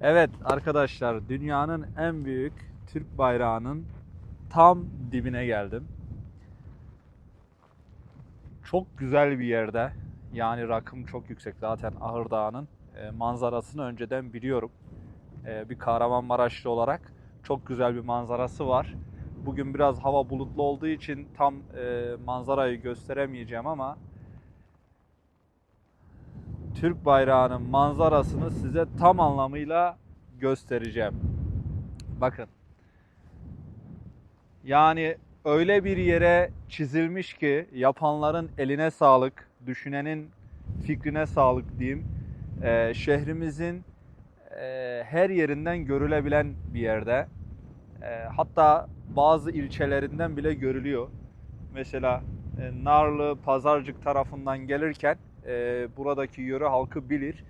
Evet arkadaşlar dünyanın en büyük Türk bayrağının tam dibine geldim. Çok güzel bir yerde. Yani rakım çok yüksek zaten Ahır Dağı'nın e, manzarasını önceden biliyorum. E, bir Kahramanmaraşlı olarak çok güzel bir manzarası var. Bugün biraz hava bulutlu olduğu için tam e, manzarayı gösteremeyeceğim ama Türk bayrağının manzarasını size tam anlamıyla göstereceğim. Bakın. Yani öyle bir yere çizilmiş ki yapanların eline sağlık, düşünenin fikrine sağlık diyeyim. Ee, şehrimizin e, her yerinden görülebilen bir yerde. Ee, hatta bazı ilçelerinden bile görülüyor. Mesela e, Narlı, Pazarcık tarafından gelirken e, buradaki yöre halkı bilir.